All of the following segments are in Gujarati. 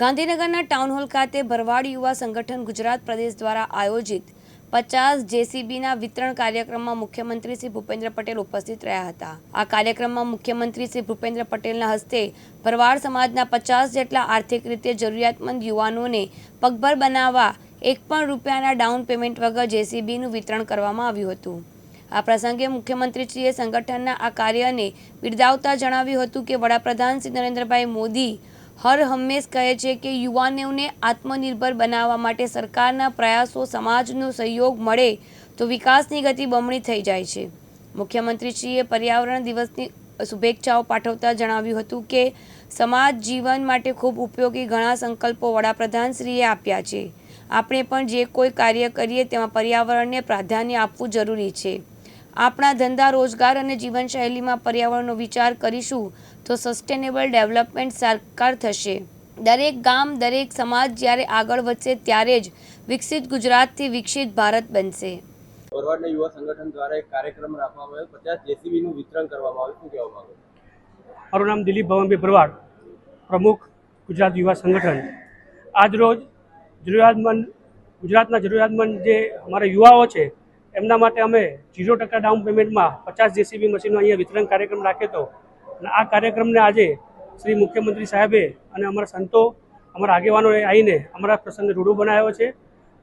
ગાંધીનગરના ટાઉન હોલ ખાતે ભરવાડ યુવા સંગઠન ગુજરાત પ્રદેશ દ્વારા આયોજિત પચાસ જેસીબીના વિતરણ કાર્યક્રમમાં મુખ્યમંત્રી શ્રી ભૂપેન્દ્ર પટેલ ઉપસ્થિત રહ્યા હતા. આ કાર્યક્રમમાં મુખ્યમંત્રી શ્રી ભૂપેન્દ્ર પટેલના હસ્તે ભરવાડ સમાજના પચાસ જેટલા આર્થિક રીતે જરૂરિયાતમંદ યુવાનોને પગભર બનાવવા એક પણ રૂપિયાના ડાઉન પેમેન્ટ વગર જેસીબીનું વિતરણ કરવામાં આવ્યું હતું. આ પ્રસંગે મુખ્યમંત્રીશ્રીએ સંગઠનના આ કાર્યને બિરદાવતા જણાવ્યું હતું કે વડાપ્રધાન શ્રી નરેન્દ્રભાઈ મોદી હર હંમેશ કહે છે કે યુવાનોને આત્મનિર્ભર બનાવવા માટે સરકારના પ્રયાસો સમાજનો સહયોગ મળે તો વિકાસની ગતિ બમણી થઈ જાય છે. મુખ્યમંત્રીશ્રીએ પર્યાવરણ દિવસની શુભેચ્છાઓ પાઠવતા જણાવ્યું હતું કે સમાજ જીવન માટે ખૂબ ઉપયોગી ઘણા સંકલ્પો વડાપ્રધાનશ્રીએ આપ્યા છે. આપણે પણ જે કોઈ કાર્ય કરીએ તેમાં પર્યાવરણને પ્રાધાન્ય આપવું જરૂરી છે. આપણા ધંધા રોજગાર અને જીવનશૈલીમાં પર્યાવરણનો વિચાર કરીશું તો સસ્ટેનેબલ ડેવલપમેન્ટ સાકાર થશે. દરેક ગામ દરેક સમાજ જ્યારે આગળ વધશે ત્યારે જ વિકસિત ગુજરાતથી વિકસિત ભારત બનશે. ફોરવર્ડના યુવા સંગઠન દ્વારા એક કાર્યક્રમ રાખવામાં આવ્યો. પચાસ જેસીબીનું વિતરણ કરવામાં આવ્યું. શું કહેવા માંગો મારું નામ દિલીપ ભવનભાઈ ભરવાડ પ્રમુખ ગુજરાત યુવા સંગઠન. આજરોજ જરૂરિયાતમંદ ગુજરાતના જરૂરિયાતમંદ જે અમારા યુવાઓ છે એમના માટે અમે ઝીરો ટકા ડાઉન પેમેન્ટમાં પચાસ જેસીબી મશીનો અહીંયા વિતરણ કાર્યક્રમ રાખ્યો હતો અને આ કાર્યક્રમને આજે શ્રી મુખ્યમંત્રી સાહેબે અને અમારા સંતો, અમારા આગેવાનોએ આવીને અમારા પ્રસંગને રૂડું બનાવ્યો છે.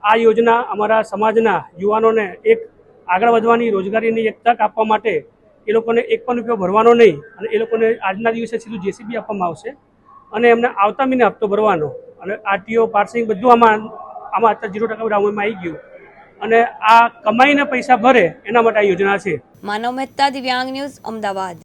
આ યોજના અમારા સમાજના યુવાનોને એક આગળ વધવાની રોજગારીની એક તક આપવા માટે એ લોકોને એક પણ રૂપિયો ભરવાનો નહીં અને એ લોકોને આજના દિવસે સીધું જેસીબી આપવામાં આવશે. અને એમને આવતા મહિને હપ્તો ભરવાનો. અને આરટીઓ પાર્સિંગ બધું આમાં આમાં અત્યારે ઝીરો ટકા ડાઉનમાં આવી ગયું. અને આ કમાઈને પૈસા ભરે એના માટે આ યોજના છે. માનવ મહેતા દિવ્યાંગ ન્યૂઝ અમદાવાદ.